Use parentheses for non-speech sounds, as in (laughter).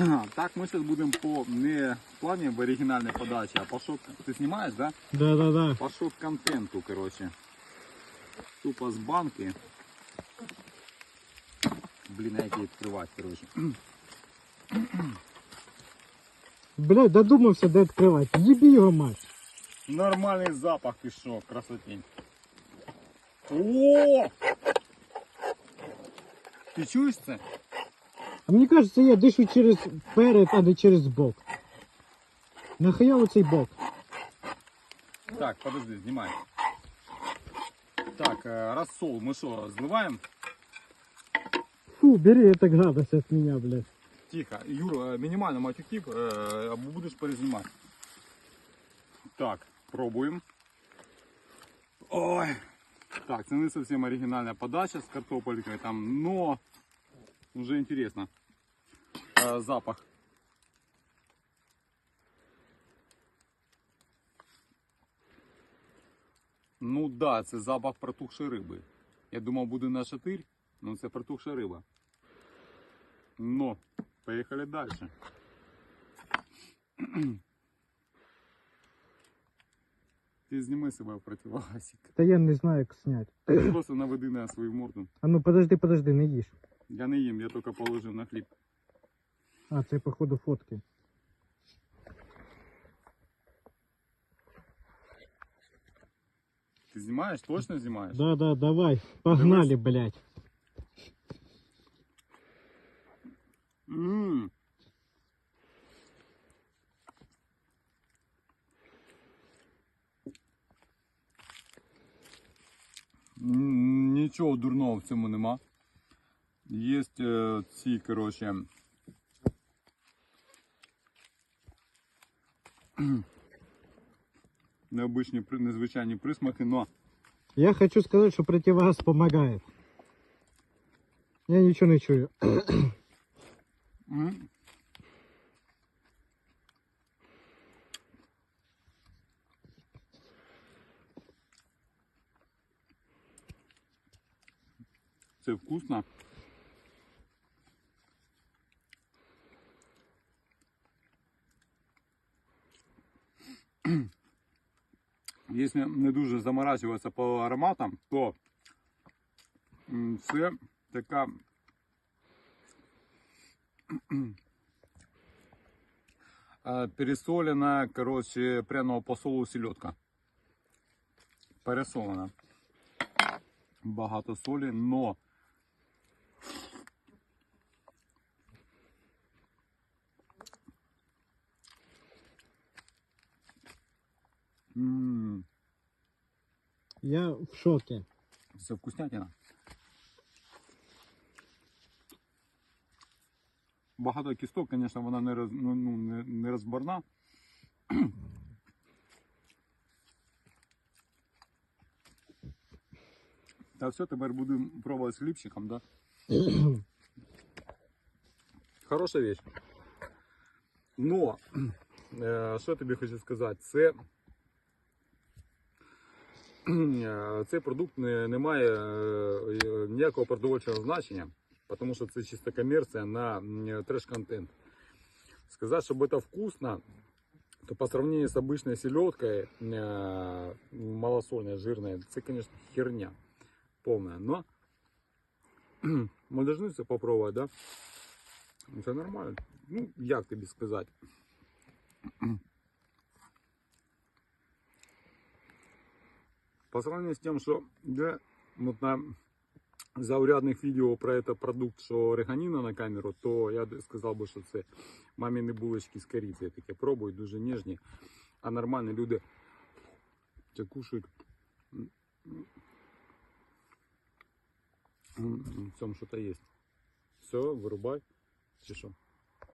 (clears throat) Так, ми зараз будемо по не в плані в оригінальній подачі, а по що ти знімаєш, да? Да, да, да. По що контенту, коротше. Тупо з банки. Блін, а як її відкривати, коротше. (clears throat) Блядь, додумався, де відкривати. Їбі його мать. Нормальний запах пішов, красотень. О! Ти чуєш це? А мені кажеться, я дишу через перед, а не через бок. Нахуя оцей бок? Так, подожди, знімай. Так, е, розсол ми що, зливаємо? Фу, бери это гадость от меня, блядь. Тихо. Юра, мінімально матюків, е, або будеш перезнімати. Так, пробуємо. Ой. Так, це не зовсім оригінальна подача з картопелькою там, но вже інтересно. Е, запах. Ну да, це запах протухшої риби. Я думав, буде на шатирь, але це протухша риба. Ну, поехали дальше. Ти зніми себе в противогазик. Та я не знаю, як снять. Просто наведи на свою морду. А ну подожди, подожди, не їж. Я не їм, я тільки положив на хліб. А, це походу фотки. Ти знімаєш? Точно знімаєш? Да, да, давай. Погнали, блядь. Ммм. М, Нічого дурного в цьому нема. Є е, ці, коротше. (clears throat) Необичні, при- незвичайні присмаки, но Я хочу сказать, что противогаз помогает. Я ничего не чую. (clears throat) М. Це вкусно. (clears throat) Якщо не дуже заморачуватися по ароматам, то це така (clears throat) пересолена, коротше, пряного посолу селедка. Пересолена. Багато солі, но Ммм, Я в шоке. це вкуснятина. Багато кісток, звісно, вона не, роз, ну, ну, не, не розборна. (clears throat) Та все, тепер будемо пробувати з хлібчиком, да? (clears throat) Хороша вещь. Но, е, що тобі хочу сказати, це (clears throat) цей продукт не, не має е, ніякого продовольчого значення, тому що це чиста комерція на м, треш-контент. Сказати, щоб це вкусно, то по сравнению с обычной селедкой, э, малосольной, жирной, це, конечно, херня полная. Но (clears throat) мы должны все попробовать, да? Це нормально. Ну, як тобі сказати? По сравнению с тем, что я вот на заурядных видео про этот продукт, що реганіна на камеру, то я сказав би, що це маміни булочки з корицею таке пробують, дуже ніжні. А нормальні люди це кушають в цьому що-то є. Все, вирубай. Чи що?